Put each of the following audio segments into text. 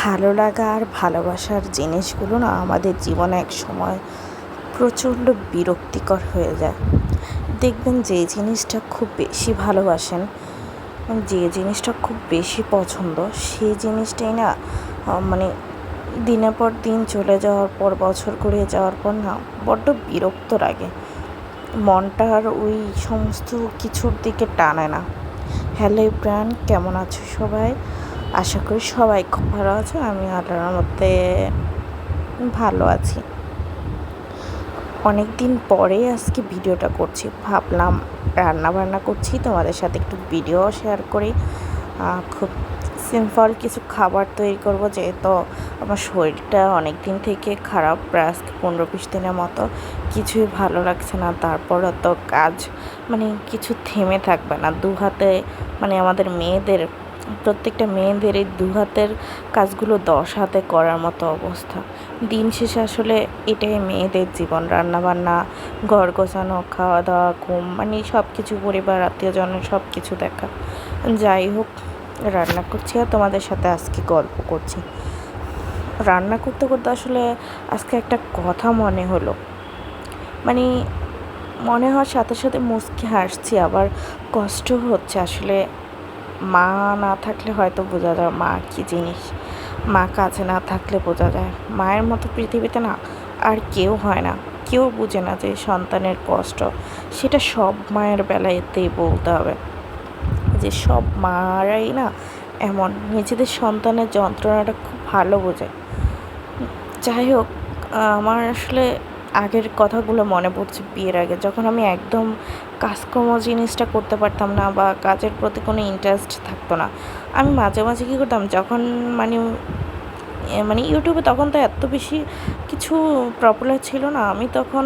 ভালো লাগা আর ভালোবাসার জিনিসগুলো না আমাদের জীবনে এক সময় প্রচণ্ড বিরক্তিকর হয়ে যায়। দেখবেন যে জিনিসটা খুব বেশি ভালোবাসেন, যে জিনিসটা খুব বেশি পছন্দ, সেই জিনিসটাই না মানে দিনের পর দিন চলে যাওয়ার পর, বছর গড়িয়ে যাওয়ার পর না বড্ড বিরক্ত লাগে। মনটা আর ওই সমস্ত কিছুর দিকে টানে না। হ্যালো প্রাণ কেমন আছো সবাই? আশা করি সবাই খুব ভালো আছো। আমি আল্লাহর মধ্যে ভালো আছি। অনেক দিন পরে আজকে ভিডিওটা করছি। ভাবলাম রান্না বান্না করছি, তোমাদের সাথে একটু ভিডিও শেয়ার করি। খুব সিম্পল কিছু খাবার তৈরি করব, যেহেতু আমার শরীরটা অনেক দিন থেকে খারাপ, প্রায় পনেরো বিশ দিনের মতো। কিছুই ভালো লাগছে না, তারপরও তো কাজ মানে কিছু থেমে থাকবে না। দু হাতে মানে আমাদের মেয়েদের প্রত্যেকটা মেয়েদের এই দু হাতের কাজগুলো দশ হাতে করার মতো অবস্থা। দিন শেষে আসলে এটাই মেয়েদের জীবন। রান্নাবান্না, ঘর গোছানো খাওয়া দাওয়া ঘুম মানে সব কিছু পরিবার আত্মীয়জনের সব কিছু দেখা। যাই হোক, রান্না করছি আর তোমাদের সাথে আজকে গল্প করছি। রান্না করতে করতে আসলে আজকে একটা কথা মনে হলো। মানে মনে হওয়ার সাথে সাথে মুচকি হাসছি, আবার কষ্ট হচ্ছে আসলে মা না থাকলে হয়তো বোঝা যায়, মা কী জিনিস? মা কাছে না থাকলে বোঝা যায়। মায়ের মতো পৃথিবীতে না আর কেউ হয় না। কেউ বুঝে না যে সন্তানের কষ্ট। সেটা সব মায়ের বেলাতেই বলতে হবে। যে সব মারাই না এমন। নিজেদের সন্তানের যন্ত্রণাটা খুব ভালো বোঝে। যাই হোক, আমার আসলে আগের কথাগুলো মনে পড়ছে বিয়ের আগে। যখন আমি একদম কাজকর্ম জিনিসটা করতে পারতাম না বা কাজের প্রতি কোনো ইন্টারেস্ট থাকতো না, আমি মাঝে মাঝে কী করতাম, যখন মানে মানে ইউটিউবে তখন তো এত বেশি কিছু পপুলার ছিল না, আমি তখন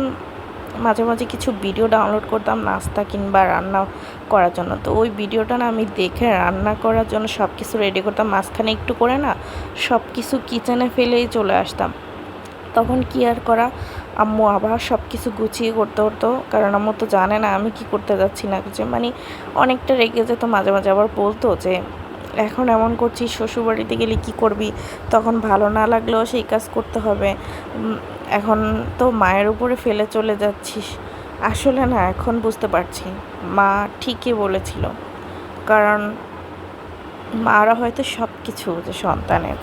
মাঝে মাঝে কিছু ভিডিও ডাউনলোড করতাম নাস্তা কিংবা রান্না করার জন্য। তো ওই ভিডিওটা না আমি দেখে রান্না করার জন্য সব কিছু রেডি করতাম, মাঝখানে একটু করে না সব কিছু কিচেনে ফেলেই চলে আসতাম। তখন কি আর করা আম্মু আবার সব কিছু গুছিয়ে করতে হতো। কারণ আম্মু তো জানে না আমি কি করতে যাচ্ছি না কিছু। মানে অনেকটা রেগে যেত, মাঝে মাঝে আবার বলতো যে, এখন এমন করছিস, শ্বশুরবাড়িতে গেলে কি করবি? তখন ভালো না লাগলেও সেই কাজ করতে হবে। এখন তো মায়ের উপরে ফেলে চলে যাচ্ছিস। আসলে না, এখন বুঝতে পারছি। মা ঠিকই বলেছিল। কারণ মারা হয়তো সব কিছু যে সন্তানের।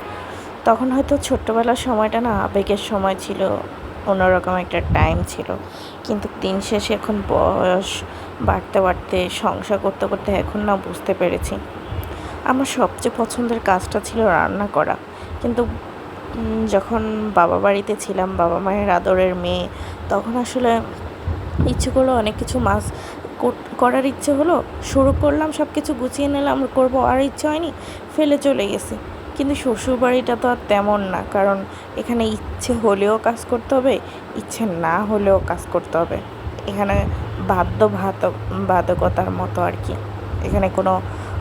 তখন হয়তো ছোট্টবেলার সময়টা না আবেগের সময় ছিল। অন্যরকম একটা টাইম ছিল। কিন্তু দিন শেষে এখন বয়স বাড়তে বাড়তে, সংসার করতে করতে এখন না বুঝতে পেরেছি। আমার সবচেয়ে পছন্দের কাজটা ছিল রান্না করা। কিন্তু যখন বাবা বাড়িতে ছিলাম, বাবা মায়ের আদরের মেয়ে, তখন আসলে ইচ্ছে করল অনেক কিছু মাছ কর- করার ইচ্ছে হলো। শুরু করলাম সব কিছু গুছিয়ে নিলাম, করব, আর ইচ্ছে হয়নি, ফেলে চলে গেছি। কিন্তু শ্বশুরবাড়িটা তো আর তেমন না, কারণ এখানে ইচ্ছে হলেও কাজ করতে হবে, ইচ্ছে না হলেও কাজ করতে হবে। এখানে বাধ্য বাধকতার মতো আর কি। এখানে কোনো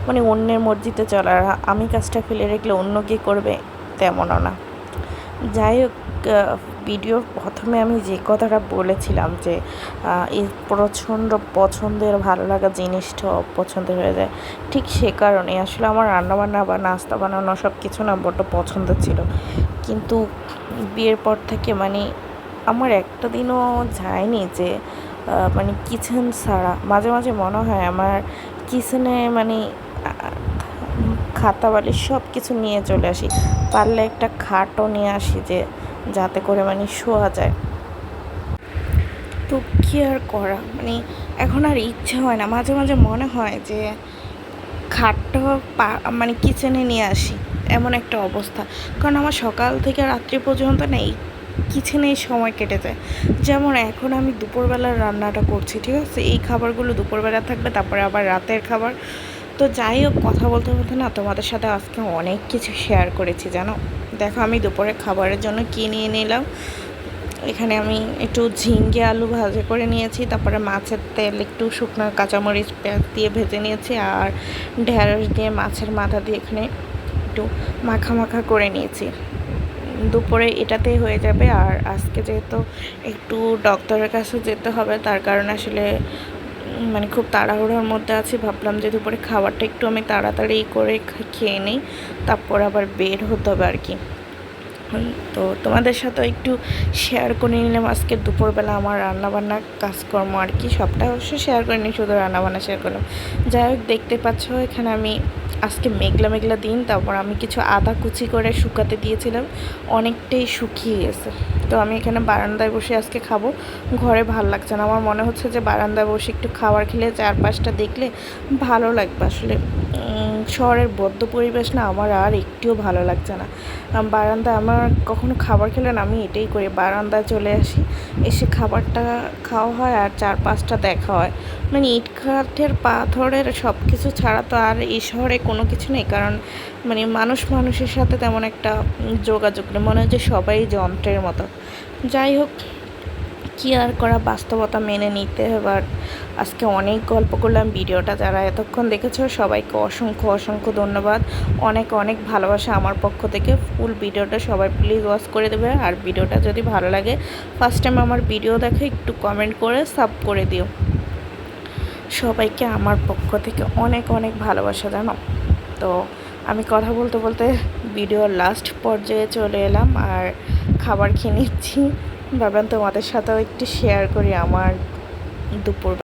মানে অন্যের মর্জিতে চলার, আমি কাজটা ফেলে রাখলে অন্য কী করবে তেমনও না। যাই হোক ভিডিওর প্রথমে আমি যে কথাটা বলেছিলাম যে এই প্রচণ্ড পছন্দের, ভালো লাগা জিনিসটা অপছন্দের হয়ে যায়, ঠিক সে কারণে আসলে আমার রান্নাবান্না বা নাস্তা বানানো সব কিছু না বড্ড পছন্দ ছিল। কিন্তু বিয়ের পর থেকে মানে আমার একটা দিনও যায়নি যে মানে কিচেন ছাড়া। মাঝে মাঝে মনে হয় আমার কিচেনে মানে খাতা বালিশ সব কিছু নিয়ে চলে আসি। পারলে একটা খাটও নিয়ে আসি যে যাতে করে মানে শোয়া যায়। তো কী আর করা? মানে এখন আর ইচ্ছে হয় না। মাঝে মাঝে মনে হয় যে খাটটা পা মানে কিচেনে নিয়ে আসি। এমন একটা অবস্থা। কারণ আমার সকাল থেকে রাত্রি পর্যন্ত না এই কিচেনেই সময় কেটে যায়। যেমন এখন আমি দুপুরবেলার রান্নাটা করছি, ঠিক আছে? এই খাবারগুলো দুপুরবেলা থাকবে, তারপরে আবার রাতের খাবার। তো যাই হোক, কথা বলতে বলতে না তোমাদের সাথে আজকে অনেক কিছু শেয়ার করেছি, জানো? দেখো, আমি দুপুরে খাবারের জন্য কী নিয়ে নিলাম? এখানে আমি একটু ঝিঙ্গে আলু ভাজা করে নিয়েছি, তারপরে মাছের তেল, একটু শুকনো কাঁচামরিচ পেঁয়াজ দিয়ে ভেজে নিয়েছি, আর ঢেঁড়স দিয়ে মাছের মাথা দিয়ে এখানে একটু মাখা মাখা করে নিয়েছি। দুপুরে এটাতেই হয়ে যাবে, আর আজকে যেহেতু একটু ডক্টরের কাছে যেতে হবে, তার কারণে আসলে মানে খুব তাড়াহুড়োর মধ্যে আছি, ভাবলাম যে দুপুরে খাবারটা একটু আমি তাড়াতাড়ি করে খেয়ে নিই, তারপর আবার বের হতে হবে আর কি। তো তোমাদের সাথে একটু শেয়ার করে নিলাম, আজকে দুপুরবেলা আমার রান্নাবান্না, কাজকর্ম আর কি, সবটা অবশ্য শেয়ার করিনি শুধু রান্নাবান্না শেয়ার করলাম। যাই হোক, দেখতে পাচ্ছ এখানে আমি আজকে মেঘলা মেঘলা দিন, তারপর আমি কিছু আদা কুচি করে শুকাতে দিয়েছিলাম, অনেকটাই শুকিয়ে গেছে। তো আমি এখানে বারান্দায় বসে আজকে খাব। ঘরে ভালো লাগছে না। আমার মনে হচ্ছে যে বারান্দায় বসে একটু খাবার খেলে চারপাশটা দেখলে ভালো লাগবে। আসলে শহরের বদ্ধ পরিবেশ না আমার আর একটুও ভালো লাগছে না। আম, বারান্দায় আমার কখনো খাবার খেলে না আমি এটাই করি। বারান্দায় চলে আসি এসে খাবারটা খাওয়া হয় আর চারপাশটা দেখা হয়। মানে ইট কাঠের পাথরের সব কিছু ছাড়া তো আর এই শহরে কোনো কিছু নেই। কারণ মানে মানুষ মানুষের সাথে তেমন একটা যোগাযোগ নেই। মনে হয় যে সবাই যন্ত্রের মতো। যাই হোক, কি আর করা, বাস্তবতা মেনে নিতে এবার আজকে অনেক গল্প করলাম, ভিডিওটা যারা এতক্ষণ দেখেছ, সবাইকে অসংখ্য অসংখ্য ধন্যবাদ। অনেক অনেক ভালোবাসা আমার পক্ষ থেকে। ফুল ভিডিওটা সবাই প্লিজ ওয়াচ করে দেবে। আর ভিডিওটা যদি ভালো লাগে ফার্স্ট টাইম আমার ভিডিও দেখে একটু কমেন্ট করে সাব করে দিও। সবাইকে আমার পক্ষ থেকে অনেক অনেক ভালোবাসা, জানো? তো আমি কথা বলতে বলতে ভিডিওর লাস্ট পর্যায়ে চলে এলাম আর খাবার খেয়ে নিচ্ছি। ভাবলাম তোমাদের সাথেও একটু শেয়ার করি আমার দুপুর